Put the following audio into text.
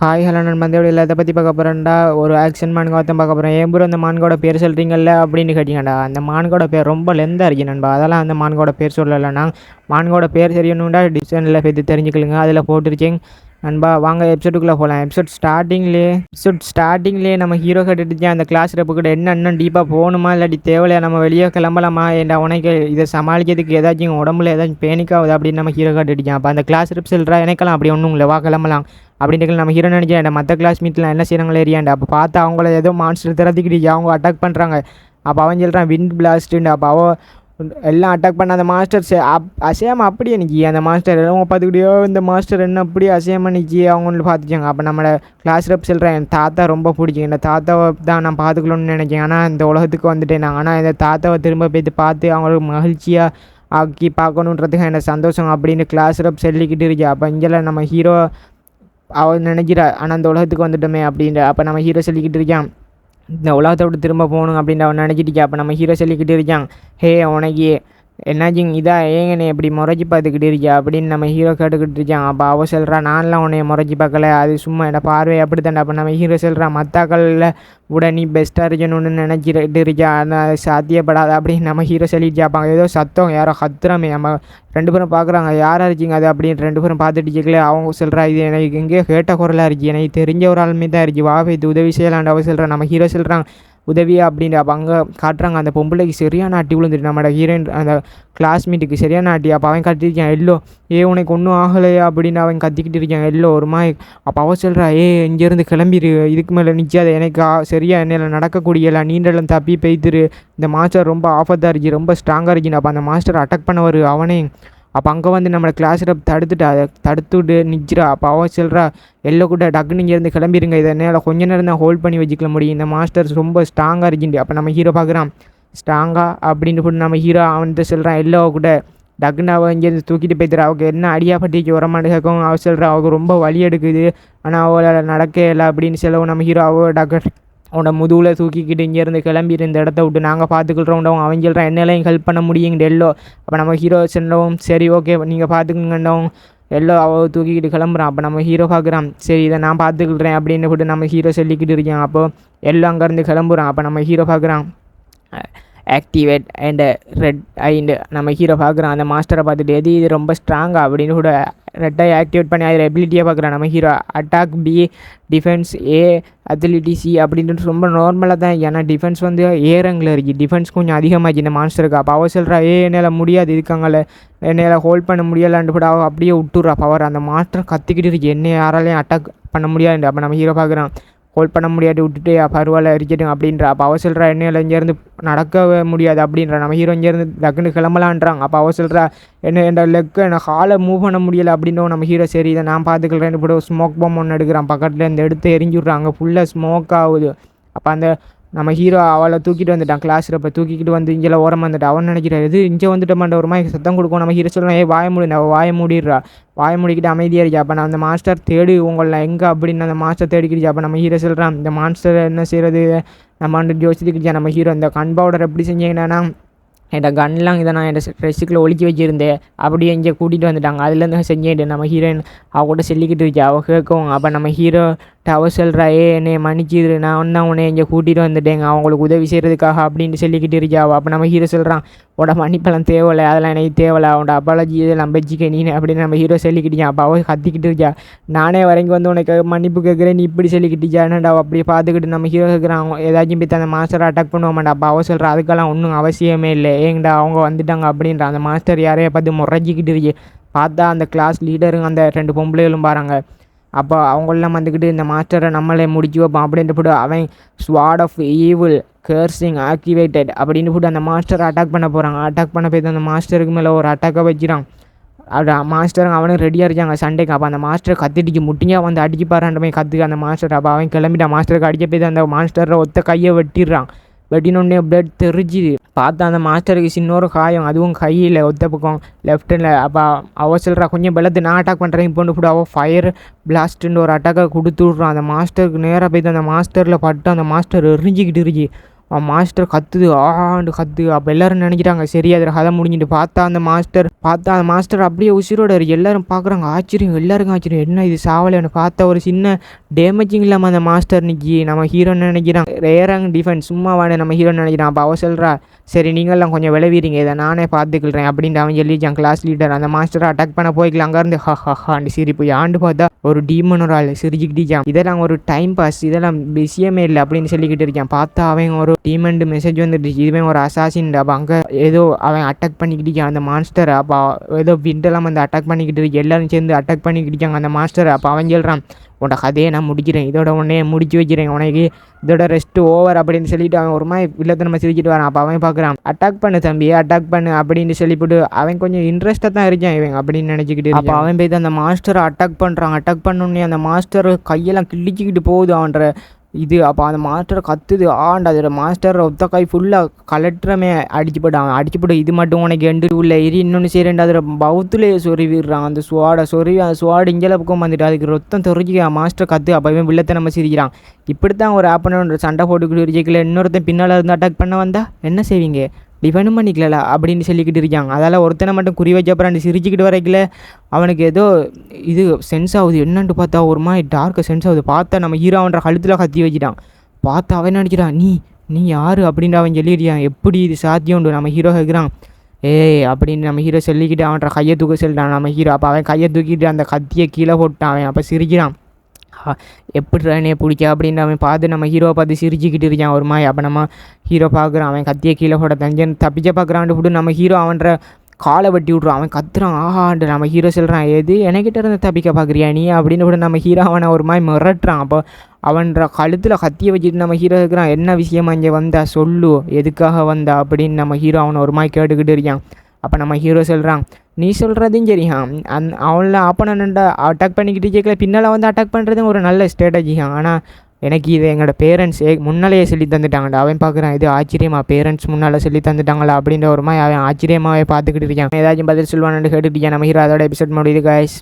Hi hello நான் மந்தோட இல்லை இதை பற்றி பார்க்க போகிறேன்டா ஒரு ஆக்ஷன் மான்கா தான் பார்க்க போகிறேன் ஏன் ப்ரோ அந்த மான்கோட பேர் சொல்கிறீங்கல்ல அப்படின்னு கேட்டிங்கடா. அந்த மான்கோட பேர் ரொம்ப லெந்தாக இருக்கு நண்பா. அதெல்லாம் அந்த மான்கோட பேர் சொல்லலைண்ணா. மான்கோட பேர் தெரியணும்டா. டிசைனில் பற்றி தெரிஞ்சுக்கலுங்க. அதில் போட்டிருக்கேன். நண்பா வாங்க எபிசோடுக்குள்ளே போகலாம் எபிசோட் ஸ்டார்டிங்லேயே எபிசோட் ஸ்டார்டிங்லேயே நம்ம ஹீரோ கட்டுட்டு அந்த கிளாஸ் ரெப்பு கூட என்ன இன்னும் டீப்பாக போகணுமா இல்லாட்டி தேவையா நம்ம வெளியே கிளம்பலாமா ஏன்டா உனக்கு இதை சமாளிக்கிறதுக்கு ஏதாச்சும் உடம்புல ஏதாச்சும் பேனிக்காகுது அப்படின்னு நம்ம ஹீரோ கட்டுட்டிச்சான் அப்போ அந்த கிளாஸ் ரெப் சொல்கிறா இணைக்கலாம் அப்படி ஒன்றும் இல்லை வா கிளம்பலாம். அப்படின்ட்டு நம்ம ஹீரோ நினச்சேன் மற்ற கிளாஸ் மீட்லாம் என்ன செய்யறாங்களே ஏரியாண்டா அப்போ பார்த்தா அவங்கள ஏதோ மான்ஸ்டர் திறத்திக்கிட்டு அவங்க அட்டாக் பண்ணுறாங்க அப்போ அவன் சொல்கிறான் விண்ட் பிளாஸ்ட்டுண்டு அப்போ அவ எல்லாம் அட்டாக் பண்ண அந்த மாஸ்டர் அப் அசையாமல் அப்படியே நிற்கி அந்த மாஸ்டர் எல்லாம் பார்த்துக்கிட்டயோ இந்த மாஸ்டர் என்ன அப்படியே அசையாமல் நிற்கி அவங்களும் பார்த்துச்சாங்க அப்போ நம்மளோட கிளாஸ் ரப் சொல்கிறேன் என் தாத்தா ரொம்ப பிடிக்கும். இந்த தாத்தாவை தான் நான் பார்த்துக்கணும்னு நினைச்சேன் ஆனால் இந்த உலகத்துக்கு வந்துட்டேன் நான். ஆனால் இந்த தாத்தாவை திரும்ப போய்த்து பார்த்து அவங்களுக்கு மகிழ்ச்சியாக ஆக்கி பார்க்கணுன்றதுக்கு எனக்கு சந்தோஷம் அப்படின்னு கிளாஸ் ரப் சொல்லிக்கிட்டு இருக்கா. அப்போ இங்கே நம்ம ஹீரோ அவள் நினைக்கிறா. ஆனால் அந்த உலகத்துக்கு வந்துட்டோமே அப்படின்ற. அப்போ நம்ம ஹீரோ சொல்லிக்கிட்டு இருக்கான். இந்த உலகத்தை விட்டு திரும்ப போகணும் அப்படின்னு அவன் நினச்சிட்டு அப்போ நம்ம ஹீரோ சொல்லிக்கிட்டு இருக்கான் ஹே உனக்கு என்னாச்சும் இதாக ஏங்க நீ எப்படி முறைச்சி பார்த்துக்கிட்டு இருக்கியா? அப்படின்னு நம்ம ஹீரோ கேட்டுக்கிட்டு இருக்கான். அப்போ அவள் சொல்கிறா நான்லாம் உன்னைய முறைச்சி பார்க்கல. அது சும்மா என்ன பார்வை அப்படி தாண்டா அப்போ நம்ம ஹீரோ சொல்கிறான் மத்தாக்களில் விட நீ பெஸ்ட்டாக இருக்கணும்னு நினச்சிட்டு இருக்கியா? அது சாத்தியப்படாது. அப்படின்னு நம்ம ஹீரோ சொல்லிட்டு அப்பாங்க ஏதோ சத்தம் யாரோ கத்துறாமே நம்ம ரெண்டு பேரும் பார்க்குறாங்க யாராக இருக்கீங்க அது? அப்படின்னு ரெண்டு பேரும் பார்த்துட்டு கேட்கல அவங்க சொல்கிறா இது எனக்கு எங்கேயோ கேட்ட குரலாக இருக்கு. எனக்கு தெரிஞ்ச ஒரு ஆளுமே தான் இருக்கு. வா இது உதவி செய்யலான்னு அவள் சொல்கிறான் நம்ம ஹீரோ சொல்கிறான் உதவியா அப்படின்னு அப்போ அங்கே காட்டுறாங்க. அந்த பொம்பளைக்கு சரியான அட்டி விழுந்துட்டு நம்மளோட ஹீரோயின் அந்த கிளாஸ்மேட்டுக்கு சரியான அட்டி அப்போ அவன் கத்திருக்கான் எல்லோ ஏ உனக்கு ஒன்றும் ஆகலையா அப்படின்னு அவன் கத்திக்கிட்டு இருக்கான். எல்லோ ஒரு மாதிரி அப்போ அவ சொல்கிறா ஏ இங்கேருந்து கிளம்பிடு இதுக்கு மேலே நிற்காத எனக்கு சரியாக சரியா என்னால் நடக்கக்கூடியல நீண்டெல்லாம் தப்பி பெய்திரு இந்த மாஸ்டர் ரொம்ப ஆஃபத்தாக இருக்கு ரொம்ப ஸ்ட்ராங்காக இருக்குன்னு அப்போ அந்த மாஸ்டர் அட்டாக் பண்ணவர் அவனே அப்போ அங்கே வந்து நம்மளை கிளாஸ் ரப் தடுத்துட்டா அதை தடுத்துட்டு நிற்கிறா அப்போ அவ சொல்கிறா எல்லோ கூட டக்குன்னு இங்கேருந்து கிளம்பிருங்க. இதை என்னால் கொஞ்ச நேரம் தான் ஹோல்ட் பண்ணி வச்சுக்கல முடியும். இந்த மாஸ்டர்ஸ் ரொம்ப ஸ்ட்ராங்காக இருக்குண்டு அப்போ நம்ம ஹீரோ பார்க்குறான் ஸ்ட்ராங்காக அப்படின்னு கூட நம்ம ஹீரோ அவன்கிட்ட சொல்கிறான் எல்லோ கூட டக்குன்னு அவள் இங்கேருந்து தூக்கிட்டு போய்த்துறா அவளுக்கு என்ன அடியா பட்டிக்கு வரமாட்டு அவள் சொல்கிறா அவளுக்கு ரொம்ப வலி எடுக்குது. ஆனால் அவளால் நடக்கவே இல்லை. அப்படின்னு சொல்லவும் நம்ம ஹீரோ அவள் டக்கு அவனோட முதுகில் தூக்கிக்கிட்டு இங்கேருந்து கிளம்பி இந்த இடத்த விட்டு நாங்கள் பார்த்துக்கிட்டோம் அவன் சொல்கிறான் என்னாலையும் ஹெல்ப் பண்ண முடியுங்கிட்ட எல்லோ அப்போ நம்ம ஹீரோ சொன்னவும் சரி ஓகே நீங்கள் பார்த்துக்குங்கண்டவும் எல்லோ அவள் தூக்கிக்கிட்டு கிளம்புறான். அப்போ நம்ம ஹீரோ பார்க்குறான். சரி இதை நான் பார்த்துக்கிட்றேன் அப்படின்னு போட்டு நம்ம ஹீரோ சொல்லிக்கிட்டு இருக்கேன். அப்போ எல்லோ அங்கேருந்து கிளம்புறான். அப்போ நம்ம ஹீரோ பார்க்குறான். ஆக்டிவேட் அண்டு ரெட் ஐண்டு நம்ம ஹீரோ பார்க்குறான் அந்த மாஸ்டரை பார்த்துட்டு எது இது? ரொம்ப ஸ்ட்ராங்காக அப்படின்னு கூட ரெட் ஐ ஆக்டிவேட் பண்ணி அதில் எபிலிட்டியாக பார்க்குறோம். நம்ம hero attack B defense A agility C அப்படின்ட்டு ரொம்ப நார்மலாக தான் ஏன்னா டிஃபென்ஸ் வந்து ஏரங்கில் இருக்குது டிஃபென்ஸ் கொஞ்சம் அதிகமாகிச்சு இந்த மாஸ்டருக்கு அப்போ அவ சொல்கிறா ஏ என்னால் முடியாது. இருக்காங்கள என்னால் ஹோல்ட் பண்ண முடியலான்ட்டு கூட அவள் அப்படியே விட்டுறா பவர் அந்த மாஸ்டர் கற்றுக்கிட்டு இருக்கு. என்ன யாராலையும் அட்டாக் பண்ண முடியாது அப்போ நம்ம ஹீரோ பார்க்குறான் ஹோல்ட் பண்ண முடியாது விட்டுட்டு பரவாயில்ல இருக்கட்டும் அப்படின்ற. அப்போ அவ சொல்கிறா என்ன இங்கேருந்து நடக்கவே முடியாது அப்படின்ற. நம்ம ஹீரோ இங்கேருந்து டக்குன்னு கிளம்பலான்றாங்க. அப்போ அவ சொல்கிறா என்ன என் லெக்கு எனக்கு ஹாலை மூவ் பண்ண முடியலை அப்படின்னும் நம்ம ஹீரோ சரி இதை நான் பார்த்துக்கிறேன் கூட ஸ்மோக் பாம் ஒன்று எடுக்கிறான். பக்கத்தில் இந்த எடுத்து எரிஞ்சு விட்றாங்க ஃபுல்லாக ஸ்மோக் ஆகுது. அப்போ அந்த நம்ம ஹீரோ அவளை தூக்கிட்டு வந்துட்டான். கிளாஸ் இப்போ தூக்கிக்கிட்டு வந்து இங்கே ஓரமாக வந்துட்டான் அவன் நினைக்கிறாரு இது இங்கே வந்துட்ட மாட்டேன். ஒரு மாதிரி சத்தம் கொடுக்கும். நம்ம ஹீரோ சொல்லலாம் ஏ வாய மூடி அவள் வாய மூடிடுறா. வாய மூடிக்கிட்டு அமைதியாக இருக்கா அப்போ நான் அந்த மாஸ்டர் தேடி உங்களை எங்கே அப்படின்னு அந்த மாஸ்டர் தேடிக்கிடுச்சு அப்போ நம்ம ஹீரோ சொல்கிறான் இந்த மாஸ்டர் என்ன செய்கிறது நம்ம வந்து யோசிச்சுக்கிச்சா நம்ம ஹீரோ இந்த கண் பவுடர் எப்படி செஞ்சீங்கன்னா என்கிட்ட கன்லாம் இதை நான் என் ட்ரெஸ்ஸுக்குள்ளே ஒழிக்க வச்சுருந்தேன். அப்படியே இங்கே கூட்டிகிட்டு வந்துட்டாங்க. அதுலேருந்து செஞ்சேன். நம்ம ஹீரோயின் அவ கூட சொல்லிக்கிட்டு இருக்கா அவள் கேட்கவும் அப்போ நம்ம ஹீரோ அவ சொல்கிறா ஏ என்னை மன்னிச்சிரு நான் தான் உன்னை இங்கே கூட்டிகிட்டு வந்துட்டேங்க. அவங்களுக்கு உதவி செய்கிறதுக்காக அப்படின்ட்டு சொல்லிக்கிட்டு இருக்காவோ அப்போ நம்ம ஹீரோ சொல்கிறான் உட மன்னிப்பெல்லாம் தேவையில்லை. அதெல்லாம் எனக்கு தேவையில்ல. அவனோட அப்பாலஜி இதெல்லாம் பச்சிக்க நீ அப்படின்னு நம்ம ஹீரோ சொல்லிக்கிட்டீங்க அப்போ அவள் கத்திக்கிட்டு இருக்கா நானே வரைக்கும் வந்து உனக்கு மன்னிப்பு கேட்குறேன் நீ இப்படி சொல்லிக்கிட்டியா? என்னடா அப்படியே பார்த்துக்கிட்டு நம்ம ஹீரோ கேட்குறான் ஏதாச்சும் போய் அந்த மாஸ்டரை அட்டாக் பண்ணுவோமாண்டா. அப்போ அவள் சொல்கிறா அதுக்கெல்லாம் ஒன்றும் அவசியமே இல்லை. ஏங்கடா அவங்க வந்துட்டாங்க. அப்படின்ற அந்த மாஸ்டர் யாரையை பார்த்து முறைஞ்சிக்கிட்டு இருக்கு. பார்த்தா அந்த கிளாஸ் லீடருங்க அந்த ரெண்டு பொம்பளைகளும் பாருங்கள் அப்போ அவங்களெல்லாம் வந்துக்கிட்டு இந்த மாஸ்டரை நம்மளே முடிச்சு வைப்போம் அப்படின்ட்டு போட்டு அவன் sword of evil cursing activated அப்படின்னு போட்டு அந்த மாஸ்டரை அட்டாக் பண்ண போகிறாங்க அட்டாக் பண்ண போய் அந்த மாஸ்டருக்கு மேலே ஒரு அட்டாக்காக வச்சுறான். அப்படி மாஸ்டரும் அவனும் ரெடியாக இருக்காங்க சண்டைக்கு. அப்போ அந்த மாஸ்டர் கத்திட்டிக்கு முட்டியாக வந்து அடிக்க பாருன்ற மாதிரி கற்றுக்க அந்த மாஸ்டர். அப்போ அவன் கிளம்பிட்டான். மாஸ்டருக்கு அடிக்க போய் அந்த மாஸ்டரை ஒத்த கையை வெட்டிடுறான். வெட்டினோடனே பிளட் தெரிஞ்சுது பார்த்தா அந்த மாஸ்டருக்கு சின்னொரு காயம். அதுவும் கையில் ஒத்த பக்கம் லெஃப்ட்டில் அப்போ அவ சொல்கிறா கொஞ்சம் பலத்து நான் அட்டாக் பண்ணுறேன் பொண்ணு கூட அவள் ஃபயர் பிளாஸ்ட்டுன்னு ஒரு அட்டாக்கை கொடுத்து விட்றான் அந்த மாஸ்டருக்கு நேராக போய்த்து அந்த மாஸ்டரில் பட்டு அந்த மாஸ்டர் எரிஞ்சிக்கிட்டு இருக்கு. மாஸ்டர் கத்துது ஆண்டு கத்து அப்போ எல்லாரும் நினைக்கிறாங்க சரி அதில் கதை முடிஞ்சிட்டு பார்த்தா அந்த மாஸ்டர் பார்த்தா அந்த மாஸ்டர் அப்படியே உசிரோட இருக்கு எல்லாரும் பார்க்குறாங்க ஆச்சரியம் எல்லாருக்கும் ஆச்சரியம். என்ன இது சாவலைன்னு பார்த்தா ஒரு சின்ன டேமேஜிங் இல்லாமல் அந்த மாஸ்டர் நிற்கி நம்ம ஹீரோ நினைக்கிறான். ரேராங் டிஃபென்ஸ் சும்மா வாட நம்ம ஹீரோ நினைக்கிறான். அப்போ அவ சொல்கிறா சரி நீங்களாம் கொஞ்சம் விளைவீங்க இதை நானே பார்த்துக்கிறேன். அப்படின்ட்டு அவன் சொல்லிச்சான் கிளாஸ் லீடர் அந்த மாஸ்டரை அட்டாக் பண்ண போய்க்கலாம். அங்கேருந்து ஹா ஹா ஹாண்டு சிரிப்பு. ஆண்டு பார்த்தா ஒரு டீமன் ஒரு ஆள் சிரிச்சுக்கிட்டிச்சான் இதெல்லாம் ஒரு டைம் பாஸ் இதெல்லாம் விஷயமே இல்லை அப்படின்னு சொல்லிக்கிட்டு இருக்கான். பார்த்தா அவன் ஒரு டீமண்ட் மெசேஜ் வந்துட்டு இதுவே ஒரு அசாசின் அப்போ அங்கே ஏதோ அவன் அட்டாக் பண்ணிக்கிட்டிருக்கான். அந்த மாஸ்டர் அப்போ ஏதோ விண்டெல்லாம் வந்து அட்டாக் பண்ணிக்கிட்டு இருக்கு. எல்லாரும் சேர்ந்து அட்டாக் பண்ணிக்கிட்டிருக்காங்க அந்த மாஸ்டர் அப்போ அவன் சொல்கிறான் உன்னோட கதையை நான் முடிக்கிறேன். இதோட உடனே முடிச்சு வைக்கிறேன் உனக்கு இதோட ரெஸ்ட்டு ஓவர் அப்படின்னு சொல்லிட்டு அவன் ஒரு மாதிரி இல்லத்தை நம்ம சிரிச்சிட்டு வரான். அப்போ அவன் பார்க்குறான் அட்டாக் பண்ணு தம்பி அட்டாக் பண்ணு அப்படின்னு சொல்லிவிட்டு அவன் கொஞ்சம் இன்ட்ரெஸ்ட்டாக தான் இருக்கான் இவன் அப்படின்னு நினச்சிக்கிட்டு அப்போ அவன் போய் அந்த மாஸ்டரை அட்டாக் பண்ணுறான் அட்டாக் பண்ணோடனே அந்த மாஸ்டர் கையெல்லாம் கிழிச்சிக்கிட்டு போகுது அவன்ற இது அப்போ அந்த மாஸ்டர் கத்துது. ஆண்டு அதோட மாஸ்டர் ஒத்த கை ஃபுல்லாக கலட்டுறமே அடிச்சு போட்டு அடிச்சு போட்டு இது மட்டும் உனக்கு எண்டு உள்ள எரி இன்னொன்று செய்யறேன் அதோட பௌத்துலேயே சொருவிடுறான் அந்த சுவாடை சொருவி அந்த சுவாடு இங்கே பக்கம் வந்துட்டு அதுக்கு ரொத்தம் தொறிக்கி மாஸ்டர் கத்து. அப்போவே வில்லத்தை நம்ம சிரிக்கிறான். இப்படி தான் ஒரு ஆப்பனோட சண்டை போட்டுக்கிட்டு இருக்கல இன்னொருத்தன் பின்னால் இருந்து அட்டாக் பண்ண வந்தா என்ன செய்வீங்க? டிஃபெண்டும் பண்ணிக்கல அப்படின்னு சொல்லிக்கிட்டு இருக்காங்க. அதால் ஒருத்தனை மட்டும் குறி வச்ச அப்புறம் சிரிச்சுக்கிட்டு வரைக்கல அவனுக்கு ஏதோ இது சென்ஸ் ஆகுது. என்னன்ட்டு பார்த்தா ஒரு மாதிரி டார்க்கு சென்ஸ் ஆகுது. பார்த்தா நம்ம ஹீரோன்ற கழுத்தில் கத்தி வச்சிட்டான். பார்த்தா அவன் நினச்சிட்டான் நீ நீ யார்? அப்படின்னு அவன் சொல்லிடுறான் எப்படி இது சாத்தியம்ண்டு நம்ம ஹீரோ கேட்குறான் ஏய் அப்படின்னு நம்ம ஹீரோ சொல்லிக்கிட்டு அவன்ற கையை தூக்க சொல்லிட்டான். நம்ம ஹீரோ அப்போ அவன் கையை தூக்கிட்டு அந்த கத்தியை கீழே போட்டான். அவன் அப்போ சிரிக்கிறான். எப்படி என்னைய பிடிக்க? அப்படின்னு அவன் பார்த்து நம்ம ஹீரோவை பார்த்து சிரிச்சுக்கிட்டு இருக்கான் ஒரு மாதிரி. அப்போ நம்ம ஹீரோ பார்க்குறான். அவன் கத்தியை கீழே போட தஞ்சன் தப்பிச்ச பார்க்குறான்ட்டு விட்டு நம்ம ஹீரோ அவன்ற காலை வெட்டி விட்ருவான் அவன் கத்துறான். ஆஹாண்டு நம்ம ஹீரோ சொல்கிறான் எது? என்கிட்ட இருந்து தப்பிக்க பார்க்குறியா நீ? அப்படின்னு கூட நம்ம ஹீரோ அவனை ஒரு மாதிரி மிரட்டுறான். அப்போ அவன்ற கழுத்தில் கத்தியை வச்சுட்டு நம்ம ஹீரோ இருக்கிறான் என்ன விஷயமா இங்கே வந்தா? சொல்லு. எதுக்காக வந்தா? அப்படின்னு நம்ம ஹீரோ அவனை ஒரு மாதிரி கேட்டுக்கிட்டு இருக்கான். அப்போ நம்ம ஹீரோ சொல்கிறான் நீ சொல்கிறதும் சரியா அந் அவனில் ஆப்பனண்ட்டை அட்டாக் பண்ணிக்கிட்டு கேட்கல பின்னால் வந்து அட்டாக் பண்ணுறதும் ஒரு நல்ல ஸ்ட்ராட்டஜியா ஆனால் எனக்கு இது எங்களோட பேரண்ட்ஸ் முன்னாலேயே சொல்லி தந்துட்டாங்கடா. அவன் பார்க்குறான் இது ஆச்சரியமா பேரண்ட்ஸ் முன்னால் சொல்லி தந்துட்டாங்களா? அப்படின்ற ஒரு மாதிரி அவன் ஆச்சரியமாகவே பார்த்துக்கிட்டு இருக்கான். ஏதாச்சும் பதில் சொல்லுவான்னு கேட்டுட்டு நம்ம ஹீரோ அதோட எபிசோட் முடியுது காய்ஸ்